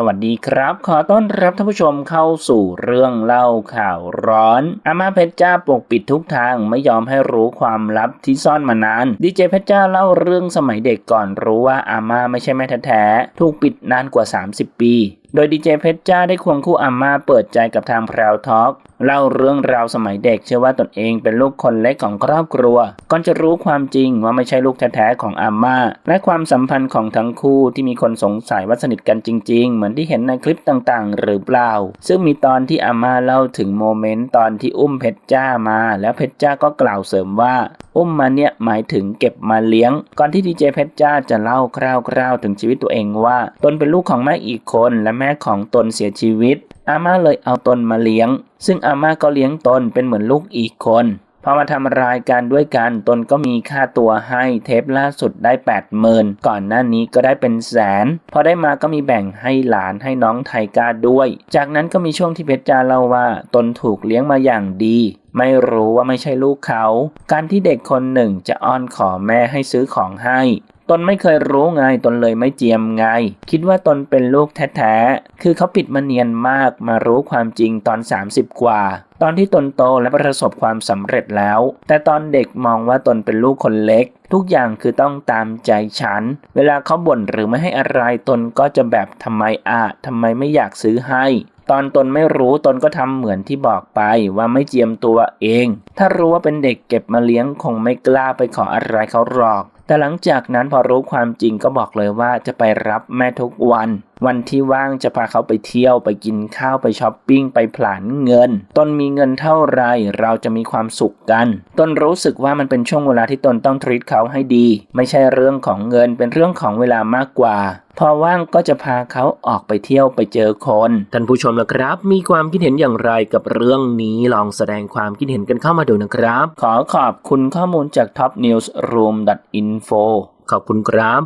สวัสดีครับ ขอต้อนรับท่านผู้ชมเข้าสู่เรื่องเล่าข่าวร้อน อาม่าเพชรจ้าปกปิดทุกทางไม่ยอมให้รู้ความลับที่ซ่อนมานาน ดีเจเพชรจ้าเล่าเรื่องสมัยเด็กก่อนรู้ว่าอาม่าไม่ใช่แม่แท้ๆ ถูกปิดนานกว่า 30 ปีโดยดีเจเพชรจ้าได้ควงคู่อาม่าเปิดใจกับทางพราวทอล์กเล่าเรื่องราวสมัยเด็กเชื่อว่าตนเองเป็นลูกคนเล็กของครอบครัวก่อนจะรู้ความจริงว่าไม่ใช่ลูกแท้ๆของอาม่า และความสัมพันธ์ของทั้งคู่ที่มีคนสงสัยว่าสนิทกันจริง ๆ เหมือนที่เห็นในคลิปต่างๆ หรือเปล่า ซึ่งมีตอนที่อาม่าเล่าถึงโมเมนต์ตอนที่อุ้มเพชรจ้ามา แล้วเพชรจ้าก็กล่าวเสริมว่า อุ้มมาเนี่ยหมายถึงเก็บมาเลี้ยง ก่อนที่ดีเจเพชรจ้าจะเล่าคร่าวๆถึงชีวิตตัวเองว่า ตนเป็นลูกของแม่อีกคนและแม่ของตนเสียชีวิต อาม่าเลยเอาตนมาเลี้ยง ซึ่งอาม่าก็เลี้ยงตนเป็นเหมือนลูกอีกคนพอมาทำรายการด้วยกันตนก็มีค่าตัวให้เทปล่าสุดได้ 8 0,000 ก่อนหน้านี้ก็ได้เป็นแสน พอได้มาก็มีแบ่งให้หลานให้น้องไทกาด้วย จากนั้นก็มีช่วงที่เพชรจาเล่าว่า ตนถูกเลี้ยงมาอย่างดี ไม่รู้ว่าไม่ใช่ลูกเขา การที่เด็กคนหนึ่งจะอ้อนขอแม่ให้ซื้อของให้ ตนไม่เคยรู้ไงตนเลยไม่เจียมไง คิดว่าตนเป็นลูกแท้ๆ คือเขาปิดมาเนียนมากมารู้ความจริงตอน 30 กว่า ตอนที่ตนโตและประสบความสำเร็จแล้ว แต่ตอนเด็กมองว่าตนเป็นลูกคนเล็ก ทุกอย่างคือต้องตามใจฉัน เวลาเขาบ่นหรือไม่ให้อะไรตนก็จะแบบทำไมอะทำไมไม่อยากซื้อให้ตอนตนไม่รู้ตนก็ทำเหมือนที่บอกไปว่าไม่เจียมตัวเอง ถ้ารู้ว่าเป็นเด็กเก็บมาเลี้ยงคงไม่กล้าไปขออะไรเขาหรอก แต่หลังจากนั้นพอรู้ความจริงก็บอกเลยว่าจะไปรับแม่ทุกวัน วันที่ว่างจะพาเขาไปเที่ยวไปกินข้าวไปช้อปปิ้งไปผลานเงิน ตนมีเงินเท่าไรเราจะมีความสุขกัน ตนรู้สึกว่ามันเป็นช่วงเวลาที่ตนต้องทรีตเขาให้ดี ไม่ใช่เรื่องของเงินเป็นเรื่องของเวลามากกว่าพอว่างก็จะพาเขาออกไปเที่ยวไปเจอคน ท่านผู้ชมนะครับ มีความคิดเห็นอย่างไรกับเรื่องนี้ลองแสดงความคิดเห็นกันเข้ามาดูนะครับ ขอขอบคุณข้อมูลจาก topnewsroom.info ขอบคุณครับ